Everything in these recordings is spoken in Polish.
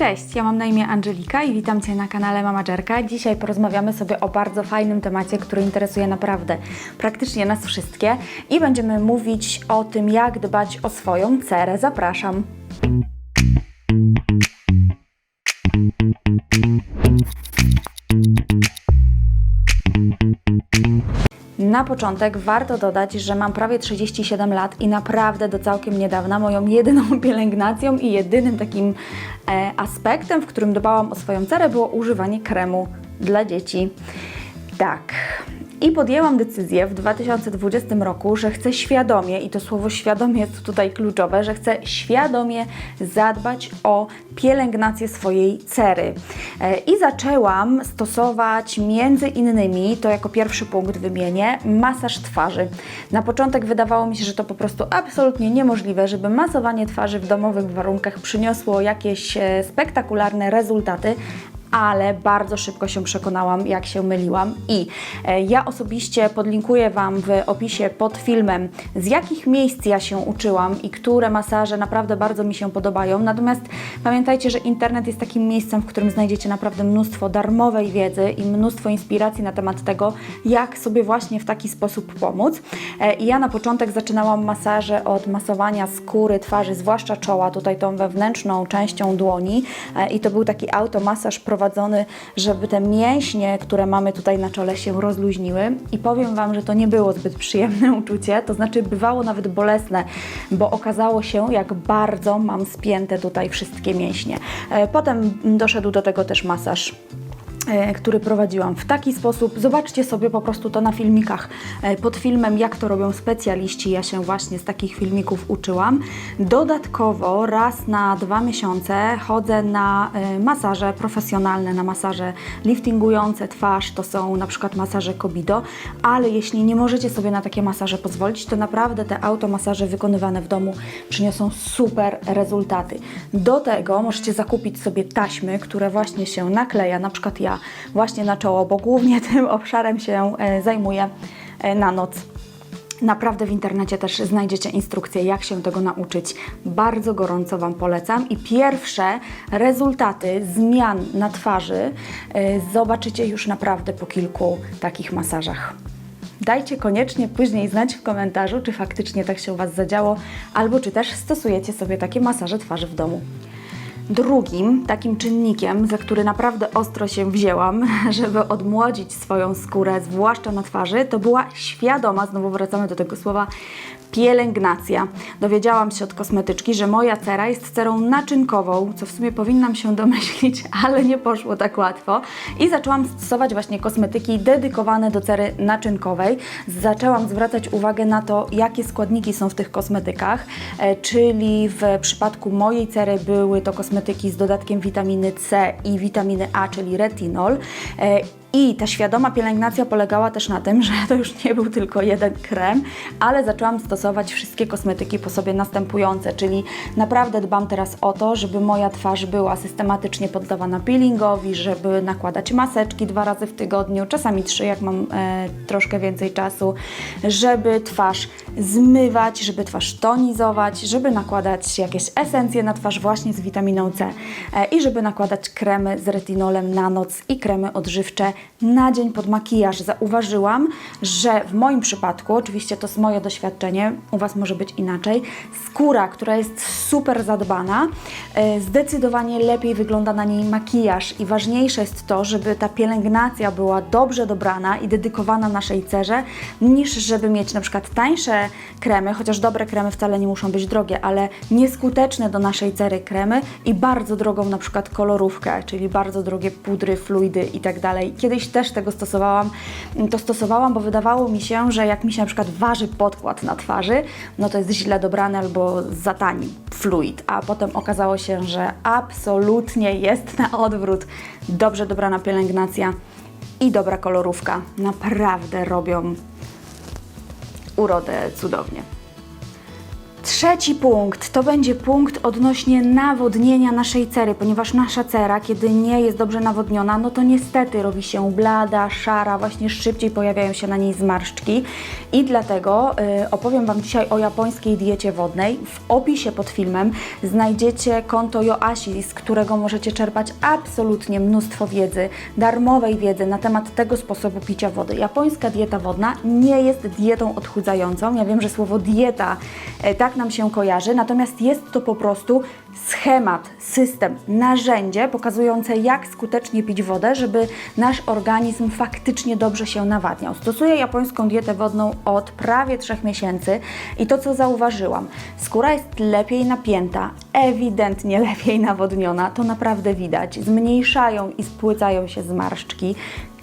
Cześć, ja mam na imię Angelika i witam Cię na kanale Mamagerka. Dzisiaj porozmawiamy sobie o bardzo fajnym temacie, który interesuje naprawdę praktycznie nas wszystkie i będziemy mówić o tym, jak dbać o swoją cerę. Zapraszam. Na początek warto dodać, że mam prawie 37 lat i naprawdę do całkiem niedawna moją jedyną pielęgnacją i jedynym takim e, aspektem, w którym dbałam o swoją cerę, było używanie kremu dla dzieci. Tak. I podjęłam decyzję w 2020 roku, że chcę świadomie, i to słowo świadomie jest tutaj kluczowe, że chcę świadomie zadbać o pielęgnację swojej cery. E, I zaczęłam stosować między innymi, to jako pierwszy punkt wymienię, masaż twarzy. Na początek wydawało mi się, że to po prostu absolutnie niemożliwe, żeby masowanie twarzy w domowych warunkach przyniosło jakieś e, spektakularne rezultaty, ale bardzo szybko się przekonałam, jak się myliłam. I e, ja osobiście podlinkuję Wam w opisie pod filmem, z jakich miejsc ja się uczyłam i które masaże naprawdę bardzo mi się podobają. Natomiast pamiętajcie, że internet jest takim miejscem, w którym znajdziecie naprawdę mnóstwo darmowej wiedzy i mnóstwo inspiracji na temat tego, jak sobie właśnie w taki sposób pomóc. E, I ja na początek zaczynałam masaże od masowania skóry twarzy, zwłaszcza czoła, tutaj tą wewnętrzną częścią dłoni. E, I to był taki automasaż prowadzony, żeby te mięśnie, które mamy tutaj na czole się rozluźniły. I powiem Wam, że to nie było zbyt przyjemne uczucie, to znaczy bywało nawet bolesne, bo okazało się, jak bardzo mam spięte tutaj wszystkie mięśnie. E, Potem doszedł do tego też masaż który prowadziłam w taki sposób. Zobaczcie sobie po prostu to na filmikach e, pod filmem, jak to robią specjaliści. Ja się właśnie z takich filmików uczyłam. Dodatkowo raz na dwa miesiące chodzę na e, masaże profesjonalne, na masaże liftingujące twarz. To są na przykład masaże Kobido, ale jeśli nie możecie sobie na takie masaże pozwolić, to naprawdę te automasaże wykonywane w domu przyniosą super rezultaty. Do tego możecie zakupić sobie taśmy, które właśnie się nakleja, na przykład ja właśnie na czoło, bo głównie tym obszarem się e, zajmuję e, na noc. Naprawdę w internecie też znajdziecie instrukcje, jak się tego nauczyć. Bardzo gorąco Wam polecam. I pierwsze rezultaty zmian na twarzy e, zobaczycie już naprawdę po kilku takich masażach. Dajcie koniecznie później znać w komentarzu, czy faktycznie tak się u Was zadziało, albo czy też stosujecie sobie takie masaże twarzy w domu. Drugim takim czynnikiem, za który naprawdę ostro się wzięłam, żeby odmłodzić swoją skórę, zwłaszcza na twarzy, to była świadoma, znowu wracamy do tego słowa, pielęgnacja. Dowiedziałam się od kosmetyczki, że moja cera jest cerą naczynkową, co w sumie powinnam się domyślić, ale nie poszło tak łatwo. I zaczęłam stosować właśnie kosmetyki dedykowane do cery naczynkowej. Zaczęłam zwracać uwagę na to, jakie składniki są w tych kosmetykach, e, czyli w przypadku mojej cery były to kosmetyki z dodatkiem witaminy C i witaminy A, czyli retinol. I ta świadoma pielęgnacja polegała też na tym, że to już nie był tylko jeden krem, ale zaczęłam stosować wszystkie kosmetyki po sobie następujące, czyli naprawdę dbam teraz o to, żeby moja twarz była systematycznie poddawana peelingowi, żeby nakładać maseczki dwa razy w tygodniu, czasami trzy, jak mam e, troszkę więcej czasu, żeby twarz zmywać, żeby twarz tonizować, żeby nakładać jakieś esencje na twarz właśnie z witaminą C e, i żeby nakładać kremy z retinolem na noc i kremy odżywcze na dzień pod makijaż. Zauważyłam, że w moim przypadku, oczywiście to jest moje doświadczenie, u Was może być inaczej, skóra, która jest super zadbana, e, zdecydowanie lepiej wygląda na niej makijaż i ważniejsze jest to, żeby ta pielęgnacja była dobrze dobrana i dedykowana naszej cerze, niż żeby mieć na przykład tańsze kremy, chociaż dobre kremy wcale nie muszą być drogie, ale nieskuteczne do naszej cery kremy i bardzo drogą na przykład kolorówkę, czyli bardzo drogie pudry, fluidy i tak. Kiedyś też tego stosowałam, to stosowałam, bo wydawało mi się, że jak mi się na przykład waży podkład na twarzy, no to jest źle dobrany albo za tani fluid, a potem okazało się, że absolutnie jest na odwrót. Dobrze dobrana pielęgnacja i dobra kolorówka naprawdę robią urodę cudownie. Trzeci punkt to będzie punkt odnośnie nawodnienia naszej cery, ponieważ nasza cera, kiedy nie jest dobrze nawodniona, no to niestety robi się blada, szara, właśnie szybciej pojawiają się na niej zmarszczki i dlatego y, opowiem Wam dzisiaj o japońskiej diecie wodnej. W opisie pod filmem znajdziecie konto Yoashi, z którego możecie czerpać absolutnie mnóstwo wiedzy, darmowej wiedzy na temat tego sposobu picia wody. Japońska dieta wodna nie jest dietą odchudzającą. Ja wiem, że słowo dieta e, tak nam się kojarzy, natomiast jest to po prostu schemat, system, narzędzie pokazujące, jak skutecznie pić wodę, żeby nasz organizm faktycznie dobrze się nawadniał. Stosuję japońską dietę wodną od prawie trzech miesięcy i to, co zauważyłam, skóra jest lepiej napięta, ewidentnie lepiej nawodniona, to naprawdę widać. Zmniejszają i spłycają się zmarszczki,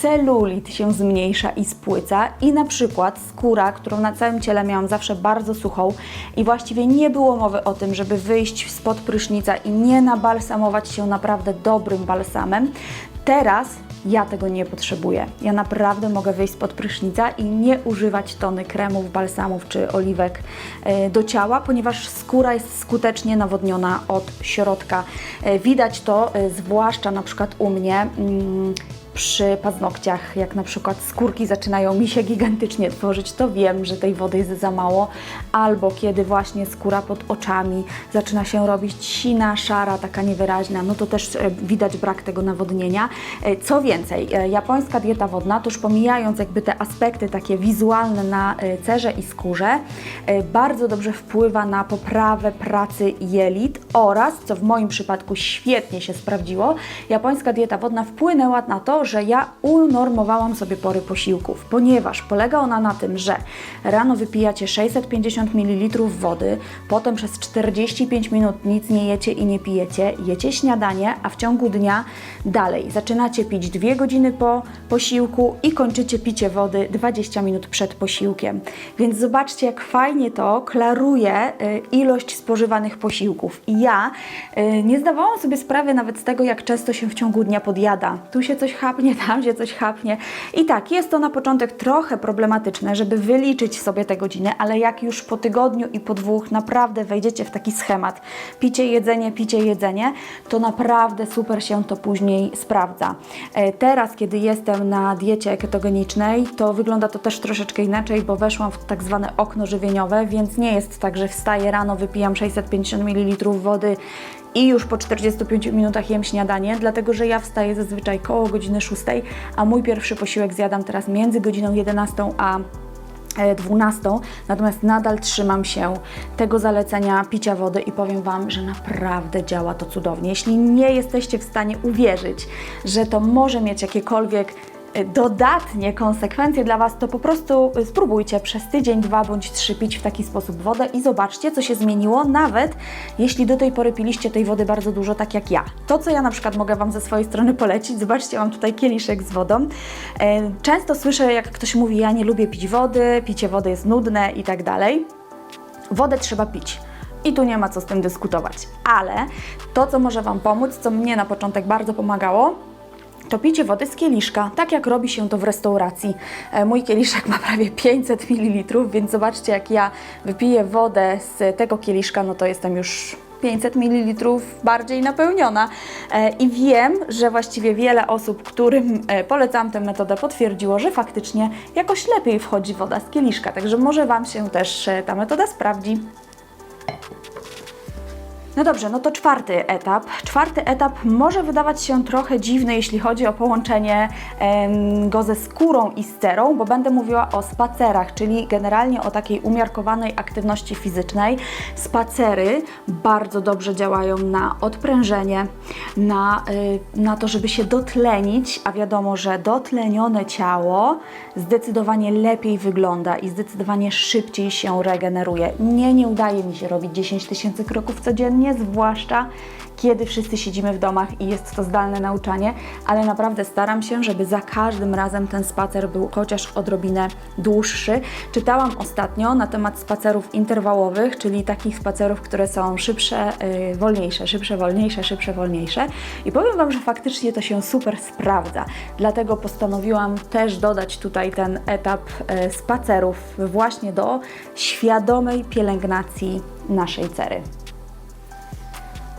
celulit się zmniejsza i spłyca i na przykład skóra, którą na całym ciele miałam zawsze bardzo suchą i właściwie nie było mowy o tym, żeby wyjść spod prysznica i nie nabalsamować się naprawdę dobrym balsamem. Teraz ja tego nie potrzebuję. Ja naprawdę mogę wyjść spod prysznica i nie używać tony kremów, balsamów czy oliwek e, do ciała, ponieważ skóra jest skutecznie nawodniona od środka. E, Widać to e, zwłaszcza na przykład u mnie. Przy paznokciach, jak na przykład skórki zaczynają mi się gigantycznie tworzyć, to wiem, że tej wody jest za mało, albo kiedy właśnie skóra pod oczami zaczyna się robić sina, szara, taka niewyraźna, no to też e, widać brak tego nawodnienia. E, Co więcej, e, japońska dieta wodna, to już pomijając jakby te aspekty takie wizualne na cerze i skórze, bardzo dobrze wpływa na poprawę pracy jelit oraz, co w moim przypadku świetnie się sprawdziło, japońska dieta wodna wpłynęła na to, że ja unormowałam sobie pory posiłków, ponieważ polega ona na tym, że rano wypijacie 650 ml wody, potem przez 45 minut nic nie jecie i nie pijecie, jecie śniadanie, a w ciągu dnia dalej zaczynacie pić 2 godziny po posiłku i kończycie picie wody 20 minut przed posiłkiem. Więc zobaczcie, jak fajnie to klaruje y, ilość spożywanych posiłków. I ja y, nie zdawałam sobie sprawy nawet z tego, jak często się w ciągu dnia podjada. Tu się coś chapnie, tam się coś chapnie. I tak, jest to na początek trochę problematyczne, żeby wyliczyć sobie te godziny, ale jak już po tygodniu i po dwóch naprawdę wejdziecie w taki schemat, picie, jedzenie, picie, jedzenie, to naprawdę super się to później sprawdza. E, Teraz, kiedy jestem na diecie ketogenicznej, to wygląda to też troszeczkę inaczej, bo weszłam w tak zwane okno żywieniowe, więc nie jest tak, że wstaję rano, wypijam 650 ml wody i już po 45 minutach jem śniadanie, dlatego że ja wstaję zazwyczaj koło godziny 6, a mój pierwszy posiłek zjadam teraz między godziną 11 a e, 12, natomiast nadal trzymam się tego zalecenia picia wody i powiem Wam, że naprawdę działa to cudownie. Jeśli nie jesteście w stanie uwierzyć, że to może mieć jakiekolwiek e, dodatnie konsekwencje dla Was, to po prostu e, spróbujcie przez tydzień, dwa bądź trzy pić w taki sposób wodę i zobaczcie, co się zmieniło, nawet jeśli do tej pory piliście tej wody bardzo dużo, tak jak ja. To, co ja na przykład mogę Wam ze swojej strony polecić, zobaczcie, mam tutaj kieliszek z wodą. E, Często słyszę, jak ktoś mówi, ja nie lubię pić wody, picie wody jest nudne i tak dalej. Wodę trzeba pić. I tu nie ma co z tym dyskutować. Ale to, co może Wam pomóc, co mnie na początek bardzo pomagało, to picie wody z kieliszka, tak jak robi się to w restauracji. E, Mój kieliszek ma prawie 500 ml, więc zobaczcie, jak ja wypiję wodę z tego kieliszka, no to jestem już 500 ml bardziej napełniona. E, I wiem, że właściwie wiele osób, którym e, polecam tę metodę, potwierdziło, że faktycznie jakoś lepiej wchodzi woda z kieliszka. Także może Wam się też ta metoda sprawdzi. No dobrze, no to czwarty etap. Czwarty etap może wydawać się trochę dziwny, jeśli chodzi o połączenie go ze skórą i z cerą, bo będę mówiła o spacerach, czyli generalnie o takiej umiarkowanej aktywności fizycznej. Spacery bardzo dobrze działają na odprężenie, na, y, na to, żeby się dotlenić, a wiadomo, że dotlenione ciało zdecydowanie lepiej wygląda i zdecydowanie szybciej się regeneruje. Nie, nie udaje mi się robić 10 tysięcy kroków codziennie, zwłaszcza kiedy wszyscy siedzimy w domach i jest to zdalne nauczanie, ale naprawdę staram się, żeby za każdym razem ten spacer był chociaż odrobinę dłuższy. Czytałam ostatnio na temat spacerów interwałowych, czyli takich spacerów, które są szybsze, yy, wolniejsze, szybsze, wolniejsze, szybsze, wolniejsze. I powiem Wam, że faktycznie to się super sprawdza. Dlatego postanowiłam też dodać tutaj ten etap yy, spacerów właśnie do świadomej pielęgnacji naszej cery.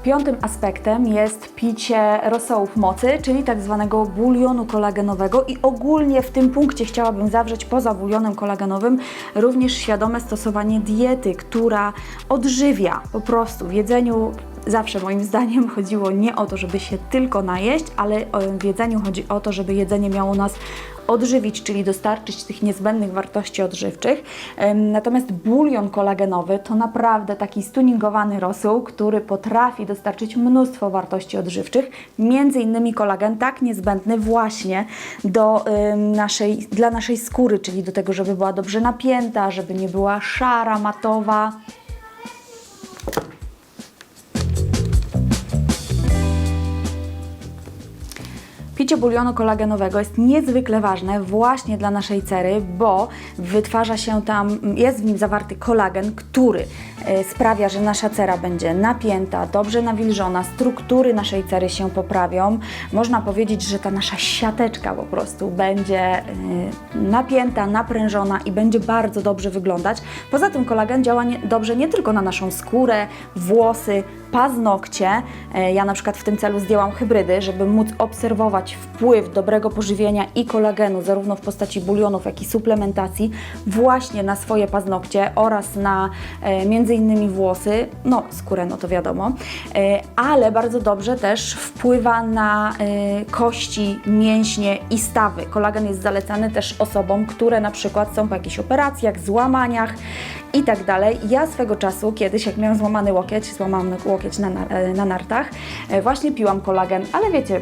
Piątym aspektem jest picie rosołów mocy, czyli tak zwanego bulionu kolagenowego i ogólnie w tym punkcie chciałabym zawrzeć poza bulionem kolagenowym również świadome stosowanie diety, która odżywia. Po prostu w jedzeniu zawsze moim zdaniem chodziło nie o to, żeby się tylko najeść, ale w jedzeniu chodzi o to, żeby jedzenie miało nas odżywić, czyli dostarczyć tych niezbędnych wartości odżywczych. Natomiast bulion kolagenowy to naprawdę taki stuningowany rosół, który potrafi dostarczyć mnóstwo wartości odżywczych, między innymi kolagen tak niezbędny właśnie do naszej, dla naszej skóry, czyli do tego, żeby była dobrze napięta, żeby nie była szara, matowa. Picie bulionu kolagenowego jest niezwykle ważne właśnie dla naszej cery, bo wytwarza się tam, jest w nim zawarty kolagen, który sprawia, że nasza cera będzie napięta, dobrze nawilżona, struktury naszej cery się poprawią. Można powiedzieć, że ta nasza siateczka po prostu będzie e, napięta, naprężona i będzie bardzo dobrze wyglądać. Poza tym kolagen działa nie, dobrze nie tylko na naszą skórę, włosy, paznokcie. E, ja na przykład w tym celu zdjęłam hybrydy, żeby móc obserwować wpływ dobrego pożywienia i kolagenu, zarówno w postaci bulionów, jak i suplementacji, właśnie na swoje paznokcie oraz na e, między innymi włosy, no skórę, no to wiadomo, e, ale bardzo dobrze też wpływa na e, kości, mięśnie i stawy. Kolagen jest zalecany też osobom, które na przykład są po jakichś operacjach, złamaniach i tak dalej. Ja swego czasu, kiedyś jak miałam złamany łokieć, złamałam łokieć na, na, na nartach, e, właśnie piłam kolagen, ale wiecie,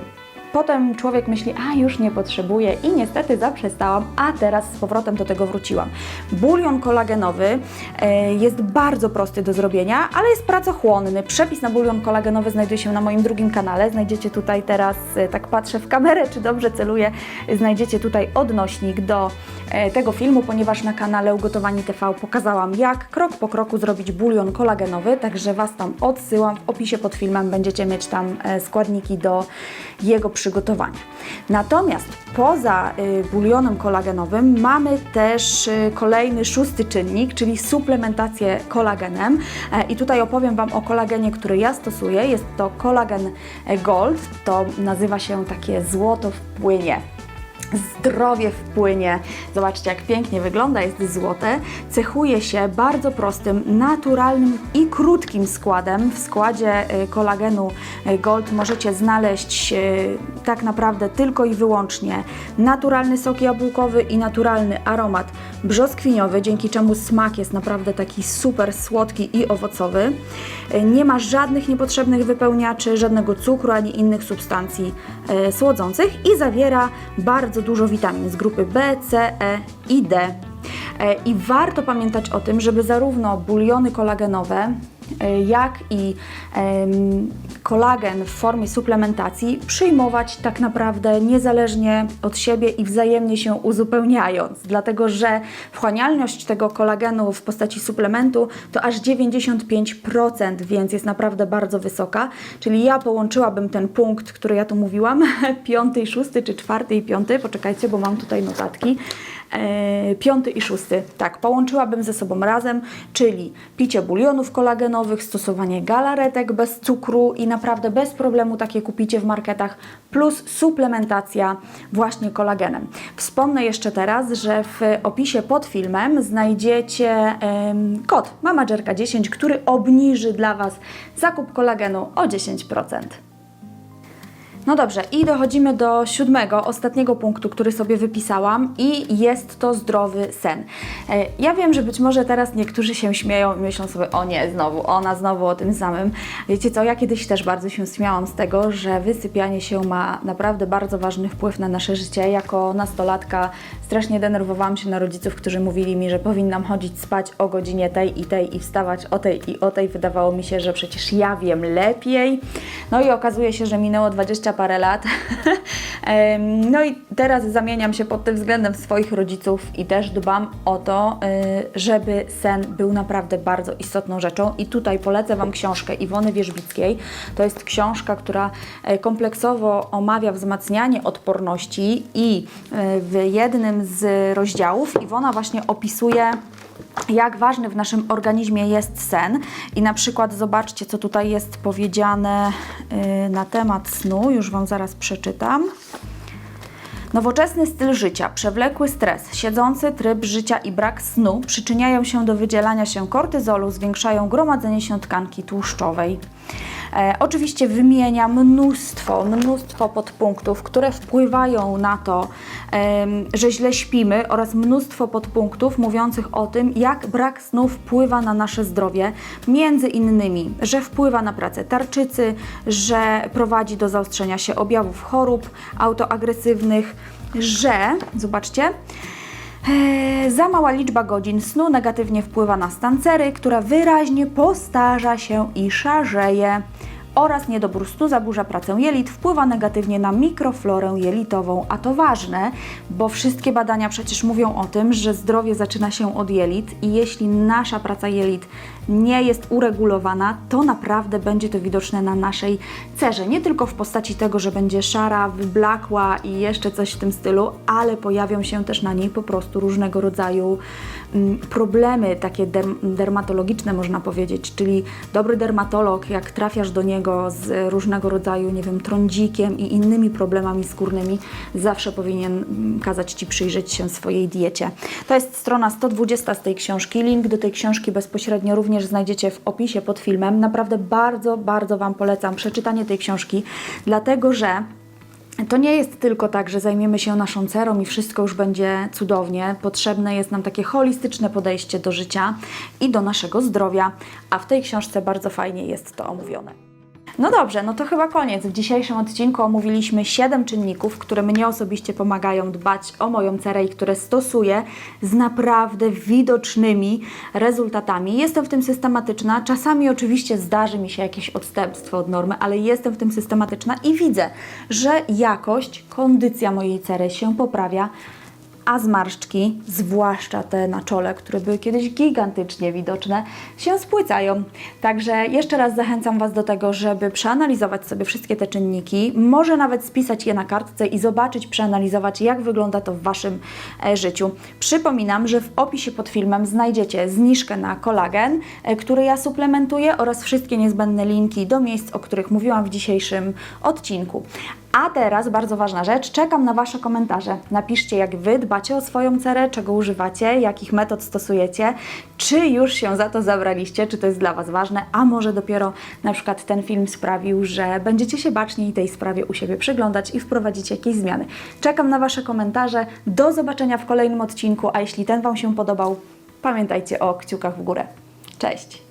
Potem człowiek myśli, a już nie potrzebuję i niestety zaprzestałam, a teraz z powrotem do tego wróciłam. Bulion kolagenowy e, jest bardzo prosty do zrobienia, ale jest pracochłonny. Przepis na bulion kolagenowy znajduje się na moim drugim kanale. Znajdziecie tutaj teraz, e, tak patrzę w kamerę, czy dobrze celuję, znajdziecie tutaj odnośnik do e, tego filmu, ponieważ na kanale Ugotowani TV pokazałam, jak krok po kroku zrobić bulion kolagenowy, także Was tam odsyłam. W opisie pod filmem będziecie mieć tam składniki do jego przygotowania. Natomiast poza y, bulionem kolagenowym mamy też y, kolejny szósty czynnik, czyli suplementację kolagenem. E, I tutaj opowiem Wam o kolagenie, który ja stosuję. Jest to kolagen Gold, to nazywa się takie złoto w płynie zdrowie wpłynie. Zobaczcie, jak pięknie wygląda, jest złote. Cechuje się bardzo prostym, naturalnym i krótkim składem. W składzie y, kolagenu y, Gold możecie znaleźć y, tak naprawdę tylko i wyłącznie naturalny sok jabłkowy i naturalny aromat brzoskwiniowy, dzięki czemu smak jest naprawdę taki super słodki i owocowy. Nie ma żadnych niepotrzebnych wypełniaczy, żadnego cukru ani innych substancji słodzących i zawiera bardzo bardzo dużo witamin z grupy B, C, E i D. E, I warto pamiętać o tym, żeby zarówno buliony kolagenowe, e, jak i kolagen w formie suplementacji przyjmować tak naprawdę niezależnie od siebie i wzajemnie się uzupełniając, dlatego że wchłanialność tego kolagenu w postaci suplementu to aż 95%, więc jest naprawdę bardzo wysoka. Czyli ja połączyłabym ten punkt, który ja tu mówiłam, piąty, szósty, czy czwarty i piąty, poczekajcie, bo mam tutaj notatki piąty i szósty. Tak, połączyłabym ze sobą razem, czyli picie bulionów kolagenowych, stosowanie galaretek bez cukru i naprawdę bez problemu takie kupicie w marketach, plus suplementacja właśnie kolagenem. Wspomnę jeszcze teraz, że w opisie pod filmem znajdziecie ym, kod MAMADżerka10, który obniży dla Was zakup kolagenu o 10%. No dobrze, i dochodzimy do siódmego, ostatniego punktu, który sobie wypisałam, i jest to zdrowy sen. E, Ja wiem, że być może teraz niektórzy się śmieją i myślą sobie, o nie, znowu, ona znowu o tym samym. Wiecie co, ja kiedyś też bardzo się śmiałam z tego, że wysypianie się ma naprawdę bardzo ważny wpływ na nasze życie. Jako nastolatka strasznie denerwowałam się na rodziców, którzy mówili mi, że powinnam chodzić spać o godzinie tej i tej i wstawać o tej i o tej. Wydawało mi się, że przecież ja wiem lepiej. No i okazuje się, że minęło 20 parę lat. No i teraz zamieniam się pod tym względem swoich rodziców i też dbam o to, y, żeby sen był naprawdę bardzo istotną rzeczą. I tutaj polecę Wam książkę Iwony Wierzbickiej. To jest książka, która e, kompleksowo omawia wzmacnianie odporności i e, w jednym z rozdziałów Iwona właśnie opisuje jak ważny w naszym organizmie jest sen. I na przykład zobaczcie, co tutaj jest powiedziane y, na temat snu. Już Wam zaraz przeczytam. Nowoczesny styl życia, przewlekły stres, siedzący tryb życia i brak snu przyczyniają się do wydzielania się kortyzolu, zwiększają gromadzenie się tkanki tłuszczowej. E, oczywiście wymienia mnóstwo, mnóstwo podpunktów, które wpływają na to, że źle śpimy oraz mnóstwo podpunktów mówiących o tym, jak brak snu wpływa na nasze zdrowie. Między innymi, że wpływa na pracę tarczycy, że prowadzi do zaostrzenia się objawów chorób autoagresywnych, że, zobaczcie, Za mała liczba godzin snu negatywnie wpływa na stan cery, która wyraźnie postarza się i szarzeje. Oraz niedobór snu zaburza pracę jelit, wpływa negatywnie na mikroflorę jelitową. A to ważne, bo wszystkie badania przecież mówią o tym, że zdrowie zaczyna się od jelit i jeśli nasza praca jelit nie jest uregulowana, to naprawdę będzie to widoczne na naszej cerze. Nie tylko w postaci tego, że będzie szara, wyblakła i jeszcze coś w tym stylu, ale pojawią się też na niej po prostu różnego rodzaju mm, problemy, takie derm- dermatologiczne można powiedzieć, czyli dobry dermatolog, jak trafiasz do niego z różnego rodzaju, nie wiem, trądzikiem i innymi problemami skórnymi, zawsze powinien kazać Ci przyjrzeć się swojej diecie. To jest strona 120 z tej książki. Link do tej książki bezpośrednio również znajdziecie w opisie pod filmem. Naprawdę bardzo, bardzo Wam polecam przeczytanie tej książki, dlatego że to nie jest tylko tak, że zajmiemy się naszą cerą i wszystko już będzie cudownie. Potrzebne jest nam takie holistyczne podejście do życia i do naszego zdrowia, a w tej książce bardzo fajnie jest to omówione. No dobrze, no to chyba koniec. W dzisiejszym odcinku omówiliśmy 7 czynników, które mnie osobiście pomagają dbać o moją cerę i które stosuję z naprawdę widocznymi rezultatami. Jestem w tym systematyczna. Czasami oczywiście zdarzy mi się jakieś odstępstwo od normy, ale jestem w tym systematyczna i widzę, że jakość, kondycja mojej cery się poprawia a zmarszczki, zwłaszcza te na czole, które były kiedyś gigantycznie widoczne, się spłycają. Także jeszcze raz zachęcam Was do tego, żeby przeanalizować sobie wszystkie te czynniki, może nawet spisać je na kartce i zobaczyć, przeanalizować, jak wygląda to w Waszym e, życiu. Przypominam, że w opisie pod filmem znajdziecie zniżkę na kolagen, e, który ja suplementuję oraz wszystkie niezbędne linki do miejsc, o których mówiłam w dzisiejszym odcinku. A teraz bardzo ważna rzecz, czekam na Wasze komentarze. Napiszcie, jak Wy dbacie o swoją cerę, czego używacie, jakich metod stosujecie, czy już się za to zabraliście, czy to jest dla Was ważne, a może dopiero na przykład ten film sprawił, że będziecie się baczniej tej sprawie u siebie przyglądać i wprowadzić jakieś zmiany. Czekam na Wasze komentarze. Do zobaczenia w kolejnym odcinku, a jeśli ten Wam się podobał, pamiętajcie o kciukach w górę. Cześć!